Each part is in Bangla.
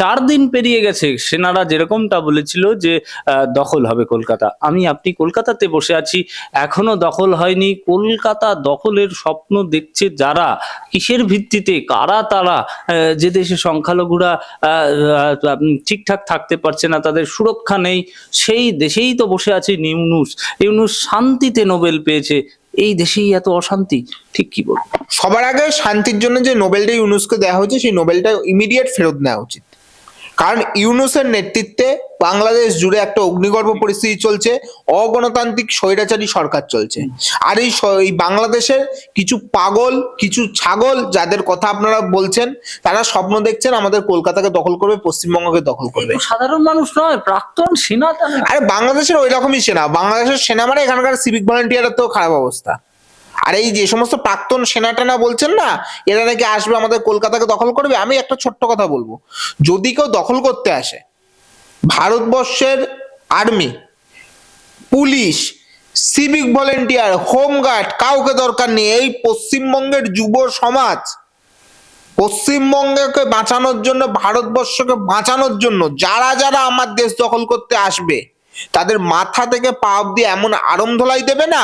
চার দিন পেরিয়ে গেছে, সেনারা যেরকমটা বলেছিল যে দখল হবে কলকাতা। আমি আপনি কলকাতাতে বসে আছি, এখনও দখল হয়নি। কলকাতা দখলের স্বপ্ন দেখছে যারা, কিসের ভিত্তিতে, কারা তারা যে দেশে সংখ্যালঘুরা ঠিকঠাক থাকতে পারছে না, তাদের সুরক্ষা নেই, সেই দেশেই তো বসে আছে ইউনুস ইউনুস শান্তিতে নোবেল পেয়েছে, এই দেশেই এত অশান্তি, ঠিক কি বলব? সবার আগে শান্তির জন্য যে নোবেলটা ইউনুসকে দেওয়া হয়েছে, সেই নোবেলটা ইমিডিয়েট ফেরত নেওয়া উচিত। কারণ ইউনুসের নেতৃত্বে বাংলাদেশ জুড়ে একটা অগ্নিগর্ভ পরিস্থিতি চলছে অগণতান্ত্রিক স্বৈরাচারী সরকার চলছে। আর এই এই বাংলাদেশের কিছু পাগল কিছু ছাগল যাদের কথা আপনারা বলছেন তারা স্বপ্ন দেখছেন আমাদের কলকাতাকে দখল করবে পশ্চিমবঙ্গকে দখল করবে। সাধারণ মানুষ নয় প্রাক্তন সেনা আরে বাংলাদেশের ওই রকমই সেনা বাংলাদেশের সেনা মানে এখানকার সিভিক ভলেন্টিয়ারের তো খারাপ অবস্থা। আর এই যে সমস্ত প্রাক্তন সেনা টেনা বলছেন না, এরা নাকি আসবে আমাদের কলকাতাকে দখল করবে? আমি একটা ছোট্ট কথা বলব। যদি কেউ দখল করতে আসে, ভারতবর্ষের army, police, civic volunteer, home guard, কাউকে দরকার নেই, এই পশ্চিমবঙ্গের যুব সমাজ, পশ্চিমবঙ্গকে বাঁচানোর জন্য, ভারতবর্ষকে বাঁচানোর জন্য, যারা যারা আমার দেশ দখল করতে আসবে, তাদের মাথা থেকে পা অব্দি এমন আরম ধলাই দেবে না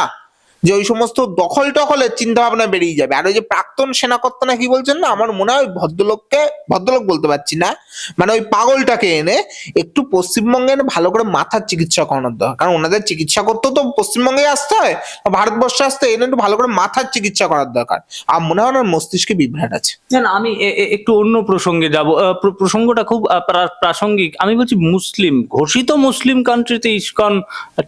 যে ওই সমস্ত দখল টখলের চিন্তা ভাবনা বেরিয়ে যাবে। আর ওই যে প্রাক্তন সেনাকর্তা না কি বলছেন না? আমার মনে হয় ভদ্রলোককে, ভদ্রলোক বলতে পারছি না মানে ওই পাগলটাকে এনে একটু পশ্চিমবঙ্গে এনে ভালো করে মাথার চিকিৎসা করানোর দরকার। কারণ ওনাদের চিকিৎসা করতেও তো পশ্চিমবঙ্গে আসতে হয় ভারতবর্ষে আসতে এনে একটু ভালো করে মাথার চিকিৎসা করার দরকার। আর মনে হয় ওনার মস্তিষ্কে বিভ্রাট আছে। আমি একটু অন্য প্রসঙ্গে যাব। প্রসঙ্গটা খুব প্রাসঙ্গিক। আমি বলছি মুসলিম, ঘোষিত মুসলিম কান্ট্রিতে ইসকন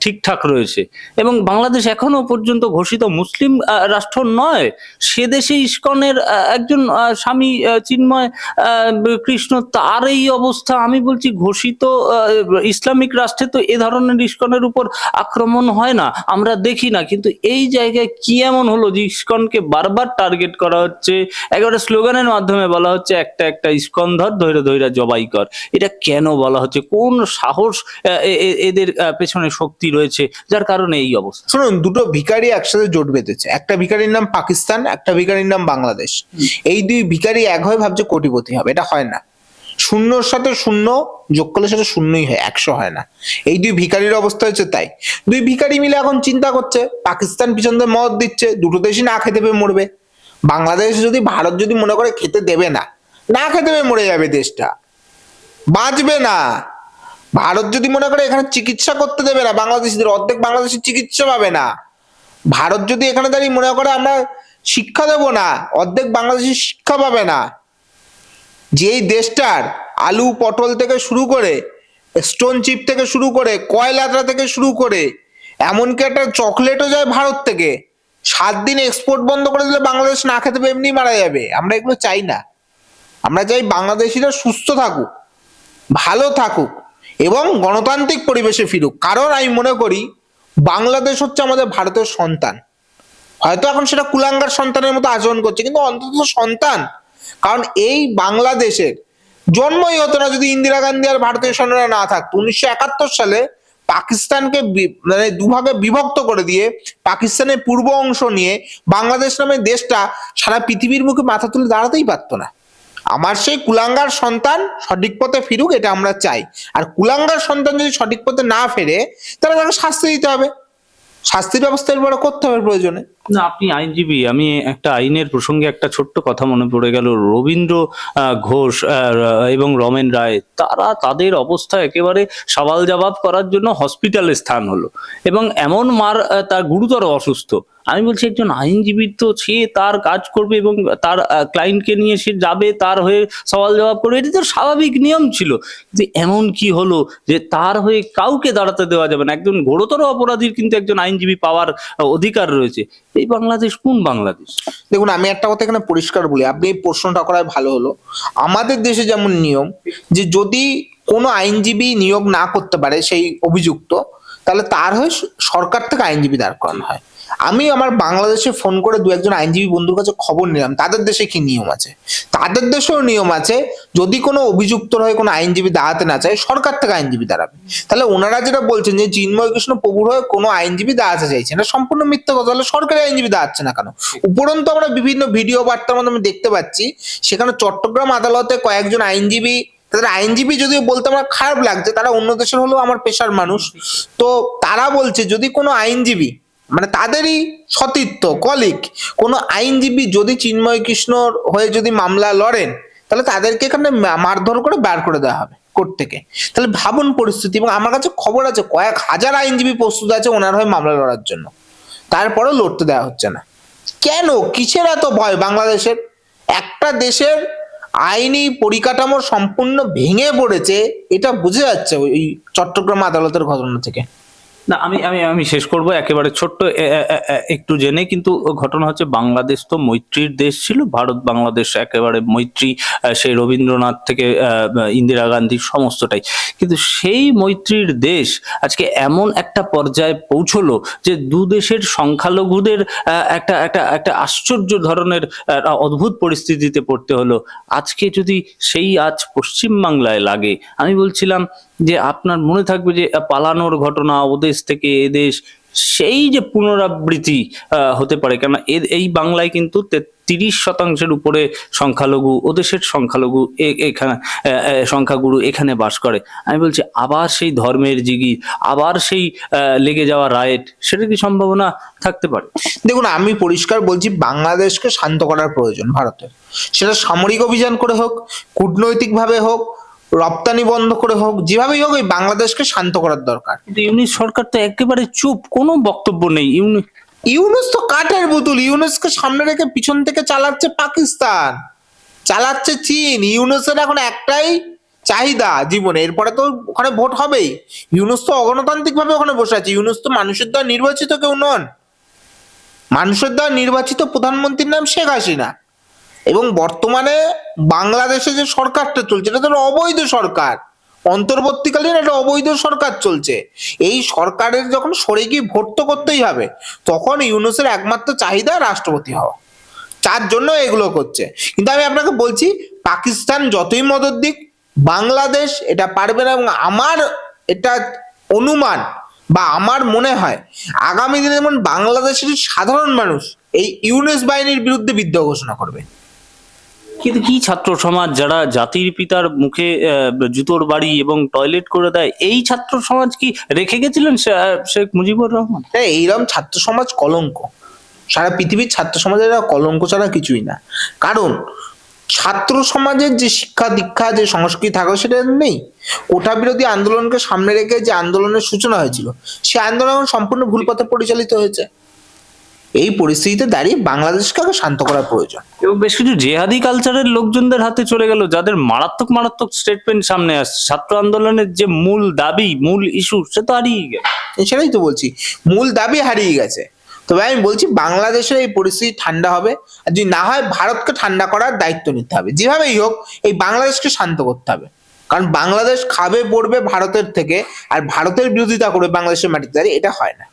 ঠিকঠাক রয়েছে। এবং বাংলাদেশ এখনও পর্যন্ত ঘোষিত মুসলিম রাষ্ট্র নয়, সে দেশে ইসকনের একজন স্বামী চিন্ময় কৃষ্ণ, তার এই অবস্থা, আমি বলছি ঘোষিত ইসলামিক রাষ্ট্রে তো এ ধরনের ইস্কনের উপর আক্রমণ হয় না, আমরা দেখি না, কিন্তু এই জায়গায় কি এমন হলো যে ইস্কনকে বারবার টার্গেট করা হচ্ছে? একেবারে স্লোগানের মাধ্যমে বলা হচ্ছে, একটা একটা ইস্কন ধর, ধৈর্য ধৈর্য, জবাই কর। এটা কেন বলা হচ্ছে? কোন সাহস এদের পেছনে শক্তি রয়েছে, যার কারণে এই অবস্থা? শুনুন, দুটো ভিখারি একসাথে জোট বেঁধেছে। একটা ভিখারির নাম পাকিস্তান, একটা ভিখারির নাম বাংলাদেশ। এই দুই ভিখারি এক হয়ে ভাবছে কোটিপতি হবে, এটা হয় না। শূন্যর সাথে শূন্য যোগ করলে সেটা শূন্যই হয়, একশো হয় না। এই দুই ভিখারির অবস্থা হচ্ছে তাই। দুই ভিখারি মিলে এখন চিন্তা করছে, পাকিস্তান পিছন দিয়ে মদ দিচ্ছে, দুটো দেশই না খেতে পেয়ে মরবে। বাংলাদেশ যদি, ভারত যদি মনে করে খেতে দেবে না না খেতে পেয়ে মরে যাবে দেশটা। বাঁচবে না। ভারত যদি মনে করে এখানে চিকিৎসা করতে দেবে না, বাংলাদেশিদের অর্ধেক বাংলাদেশের চিকিৎসা পাবে না। ভারত যদি এখানে দাঁড়িয়ে মনে করে আমরা শিক্ষা দেব না, অর্ধেক বাংলাদেশি শিক্ষা পাবে না। যেই দেশটার আলু পটল থেকে শুরু করে স্টোন চিপ থেকে শুরু করে কয়লাটা থেকে শুরু করে, এমনকি একটা চকলেটও যায় ভারত থেকে, সাত দিন এক্সপোর্ট বন্ধ করে দিলে বাংলাদেশ না খেতে পেয়ে এমনি মারা যাবে। আমরা এগুলো চাই না। আমরা চাই বাংলাদেশিরা সুস্থ থাকুক, ভালো থাকুক, এবং গণতান্ত্রিক পরিবেশে ফিরুক। কারণ আমি মনে করি বাংলাদেশ হচ্ছে আমাদের ভারতের সন্তান। হয়তো এখন সেটা কুলাঙ্গার সন্তানের মতো আচরণ করছে, কিন্তু অন্তত সন্তান। কারণ এই বাংলাদেশের জন্মই হতো না যদি ইন্দিরা গান্ধী আর ভারতীয় সৈন্যরা না থাকতো। উনিশশো একাত্তর সালে পাকিস্তানকে মানে দুভাগে বিভক্ত করে দিয়ে পাকিস্তানের পূর্ব অংশ নিয়ে বাংলাদেশ নামে দেশটা সারা পৃথিবীর মুখে মাথা তুলে দাঁড়াতেই পারতো না। আমার সেই কুলাঙ্গার সন্তান সঠিক পথে ফিরুক, এটা আমরা চাই। আর কুলাঙ্গার সন্তান যদি সঠিক পথে না ফেরে, তাহলে তাকে শাস্তি দিতে হবে। শাস্তির ব্যবস্থা করতে হবে প্রয়োজনে। না, আপনি আইনজীবী, আমি একটা আইনের প্রসঙ্গে একটা ছোট্ট কথা মনে পড়ে গেল। রবীন্দ্র ঘোষ এবং রমেন রায়, তারা তাদের অবস্থা একেবারে সওয়াল জবাব করার জন্য হসপিটালে স্থান হলো। এবং এমন মার তার গুরুতর অসুস্থ। আমি বলছি, একজন আইনজীবী তো, সে তার কাজ করবে এবং তার ক্লায়েন্টকে নিয়ে সে যাবে, তার হয়ে সওয়াল জবাব করবে। এটি তো স্বাভাবিক নিয়ম ছিল যে এমন কি হলো যে তার হয়ে কাউকে দাঁড়াতে দেওয়া যাবে না। একজন ঘোরতর অপরাধীর কিন্তু একজন আইনজীবী পাওয়ার অধিকার রয়েছে। এই বাংলাদেশ কোন বাংলাদেশ? দেখুন, আমি একটা কথা এখানে পরিষ্কার বলি, আপনি এই প্রশ্নটা করায় ভালো হলো। আমাদের দেশে যেমন নিয়ম, যে যদি কোনো আইনজীবী নিয়োগ না করতে পারে, সেই অভিযুক্ত, তাহলে তার হয়ে সরকার থেকে আইনজীবী দাঁড় করানো হয়। আমি আমার বাংলাদেশে ফোন করে দু একজন আইনজীবী বন্ধুর কাছে খবর নিলাম, তাদের দেশে কি নিয়ম আছে? তাদের দেশেও নিয়ম আছে, যদি কোনো অভিযুক্তর হয়ে, কোনো আইনজীবী দাঁড়াতে না চায়, সরকার থেকে আইনজীবী দাঁড়াবে। তাহলে ওনারা যেটা বলছেন যে চিন্ময় কৃষ্ণ প্রভুর হয়ে কোনো আইনজীবী দাঁড়াতে চাইছে এটা সম্পূর্ণ মিথ্যা কথা, তাহলে সরকারি আইনজীবী দাঁড়াচ্ছে না কেন? উপরন্তু আমরা বিভিন্ন ভিডিও বার্তার মাধ্যমে দেখতে পাচ্ছি, সেখানে চট্টগ্রাম আদালতে কয়েকজন আইনজীবী, তাদের আইনজীবী যদিও বলতে আমার খারাপ লাগছে, তারা অন্য দেশের হলেও আমার পেশার মানুষ, তো তারা বলছে যদি কোনো আইনজীবী মানে তাদেরই সতীর্থ কলিক। কোনো আইনজীবী যদি চিন্ময় কৃষ্ণর হয়ে যদি মামলা লড়েন, তাহলে তাদেরকে এখানে মারধর করে বার করে দেওয়া হবে কোর্ট থেকে। তাহলে ভাবুন পরিস্থিতি, এবং আমার কাছে খবর আছে, কয়েক হাজার আইনজীবী প্রস্তুত আছে ওনার হয়ে মামলা লড়ার জন্য। তারপরেও লড়তে দেওয়া হচ্ছে না। কেন? কিসের এত ভয় বাংলাদেশের? একটা দেশের আইনি পরিকাঠামো সম্পূর্ণ ভেঙে পড়েছে, এটা বুঝে যাচ্ছে ওই চট্টগ্রাম আদালতের ঘটনা থেকে। না, আমি আমি আমি শেষ করব। একেবারে ছোট্ট একটু জেনে, কিন্তু ঘটনা হচ্ছে বাংলাদেশ তো মৈত্রীর দেশ ছিল। ভারত, বাংলাদেশ একেবারে মৈত্রী সেই রবীন্দ্রনাথ থেকে ইন্দিরা গান্ধী সমস্তটাই। কিন্তু সেই মৈত্রীর দেশ আজকে এমন একটা পর্যায়ে পৌঁছলো যে দু দেশের সংখ্যালঘুদের একটা একটা একটা আশ্চর্য ধরনের অদ্ভুত পরিস্থিতিতে পড়তে হলো। আজকে যদি সেই আজ পশ্চিমবাংলায় লাগে, আমি বলছিলাম যে আপনার মনে থাকবে যে পালানোর ঘটনা ওদেশ থেকে এদেশ সেই যে পুনরাবৃত্তি হতে পারে। কেন এই বাংলায় কিন্তু তিরিশ শতাংশের উপরে সংখ্যালঘু ওদেশের সংখ্যালঘু এখানে সংখ্যাগুরু এখানে বাস করে। আমি বলছি, আবার সেই ধর্মের জিগি, আবার সেই লেগে যাওয়া রায়েট, সেটা কি সম্ভাবনা থাকতে পারে? দেখুন, আমি পরিষ্কার বলছি, বাংলাদেশকে শান্ত করার প্রয়োজন ভারতের। সেটা সামরিক অভিযান করে হোক, কূটনৈতিকভাবে হোক রপ্তানি বন্ধ করে হোক যেভাবেই হোক এই বাংলাদেশকে শান্ত করার দরকার। কিন্তু ইউনিট সরকার তো একেবারে চুপ কোনো বক্তব্য নেই। ইউনি ইউনুস তো কাঠের বোতল ইউনুসকে সামনে রেখে পিছন থেকে চালাচ্ছে পাকিস্তান চালাচ্ছে চীন। ইউনুসের এখন একটাই চাহিদা জীবনে এরপরে তো ওখানে ভোট হবেই। ইউনুস তো অগণতান্ত্রিক ভাবে ওখানে বসে আছে। ইউনুস তো মানুষের দ্বারা নির্বাচিত কেউ নন। মানুষের দ্বারা নির্বাচিত প্রধানমন্ত্রীর নাম শেখ হাসিনা। এবং বর্তমানে বাংলাদেশে যে সরকারটা চলছে, এটা তো অবৈধ সরকার। অন্তর্বর্তীকালীন একটা অবৈধ সরকার চলছে। এই সরকারের যখন সরে গিয়ে ভোট তো করতেই হবে, তখন ইউনুসের একমাত্র চাহিদা রাষ্ট্রপতি হওয়া। তার জন্য এগুলো করছে। কিন্তু আমি আপনাকে বলছি, পাকিস্তান যতই মদত দিক, বাংলাদেশ এটা পারবে না এবং আমার এটা অনুমান বা আমার মনে হয়, আগামী দিনে যেমন বাংলাদেশের সাধারণ মানুষ এই ইউনেস বাহিনীর বিরুদ্ধে বিদ্রোহ ঘোষণা করবে। কিন্তু কি ছাত্র সমাজ যারা জাতির পিতার মুখে জুতোর বাড়ি এবং টয়লেট করে দেয়, এই ছাত্র সমাজ কি রেখে গেছিলেন শেখ মুজিবুর রহমান? হ্যাঁ এইরকম ছাত্র সমাজ কলঙ্ক। সারা পৃথিবীর ছাত্র সমাজের কলঙ্ক ছাড়া কিছুই না। কারণ, ছাত্র সমাজের যে শিক্ষা দীক্ষা, যে সংস্কৃতি থাকবে সেটা নেই। কোটা বিরোধী আন্দোলনকে সামনে রেখে যে আন্দোলনের সূচনা হয়েছিল, সে আন্দোলন সম্পূর্ণ ভুল পথে পরিচালিত হয়েছে। এই পরিস্থিতিতে দাঁড়িয়ে বাংলাদেশকে আগে শান্ত করার প্রয়োজন। এবং বেশ কিছু জেহাদি কালচারের লোকজনদের হাতে চলে গেল যাদের মারাত্মক মারাত্মক স্টেটমেন্ট সামনে আসছে। ছাত্র আন্দোলনের যে মূল দাবি মূল ইস্যু সে তো হারিয়ে গেল সেটাই তো বলছি। মূল দাবি হারিয়ে গেছে। তবে আমি বলছি বাংলাদেশের এই পরিস্থিতি ঠান্ডা হবে। আর যদি না হয় ভারতকে ঠান্ডা করার দায়িত্ব নিতে হবে। যেভাবেই হোক এই বাংলাদেশকে শান্ত করতে হবে। কারণ বাংলাদেশ খাবে পড়বে ভারতের থেকে আর ভারতের বিরোধিতা করবে বাংলাদেশের মাটিতে। দাঁড়িয়ে এটা হয় না।